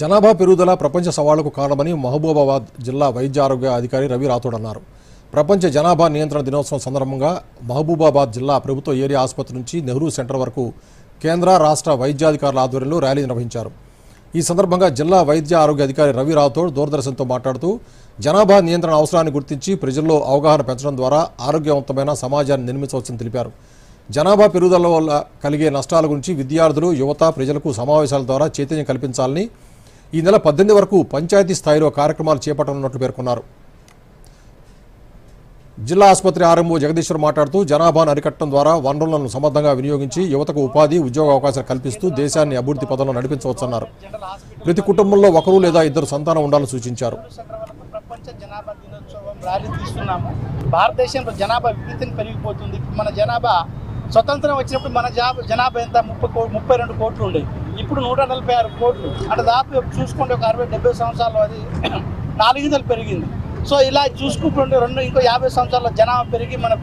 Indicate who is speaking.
Speaker 1: జనాభా పెరుగుదల ప్రపంచ సవాళ్ళకు కారణమని మహబూబాబాద్ జిల్లా వైద్య ఆరోగ్య అధికారి రవి రాథోడ్ అన్నారు. ప్రపంచ జనాభా నియంత్రణ దినోత్సవం సందర్భంగా మహబూబాబాద్ జిల్లా ప్రభుత్వ ఏరియా ఆసుపత్రి నుంచి నెహ్రూ సెంటర్ వరకు కేంద్ర రాష్ట్ర వైద్యాధికారుల ఆధ్వర్యంలో ర్యాలీ నిర్వహించారు. ఈ సందర్భంగా జిల్లా వైద్య ఆరోగ్య అధికారి రవి రాథోడ్ దూరదర్శన్తో మాట్లాడుతూ జనాభా నియంత్రణ అవసరాన్ని గుర్తించి ప్రజల్లో అవగాహన పెంచడం ద్వారా ఆరోగ్యవంతమైన సమాజాన్ని నిర్మించవచ్చని తెలిపారు. జనాభా పెరుగుదల వల్ల కలిగే నష్టాల గురించి విద్యార్థులు యువత ప్రజలకు సమావేశాల ద్వారా చైతన్యం కల్పించాలని ఈ నెల పద్దెనిమిది వరకు పంచాయతీ స్థాయిలో కార్యక్రమాలు చేపట్టనున్నట్లు పేర్కొన్నారు. జిల్లా ఆసుపత్రి ఆర్ఎంఓ జగదీశ్వర్ మాట్లాడుతూ జనాభాను అరికట్టడం ద్వారా వనరులను సమర్థంగా వినియోగించి యువతకు ఉపాధి ఉద్యోగ అవకాశాలు కల్పిస్తూ దేశాన్ని అభివృద్ధి పదంలో నడిపించవచ్చన్నారు. ప్రతి కుటుంబంలో ఒకరు లేదా ఇద్దరు సంతానం ఉండాలని సూచించారు.
Speaker 2: భారతదేశంలో జనాభా విపరీతం పెరిగిపోతుంది. మన జనాభా స్వతంత్రం వచ్చినప్పుడు మన జనాభా జనాభా ఎంత? ముప్పై కో ముప్పై రెండు కోట్లు ఉండేది ఇప్పుడు నూట నలభై ఆరు కోట్లు అంటే దాదాపు చూసుకుంటే ఒక అరవై డెబ్బై సంవత్సరాలు అది నాలుగిందలు పెరిగింది. సో ఇలా చూసుకుంటుంటే రెండు ఇంకో యాభై సంవత్సరాల జనాభా పెరిగి మన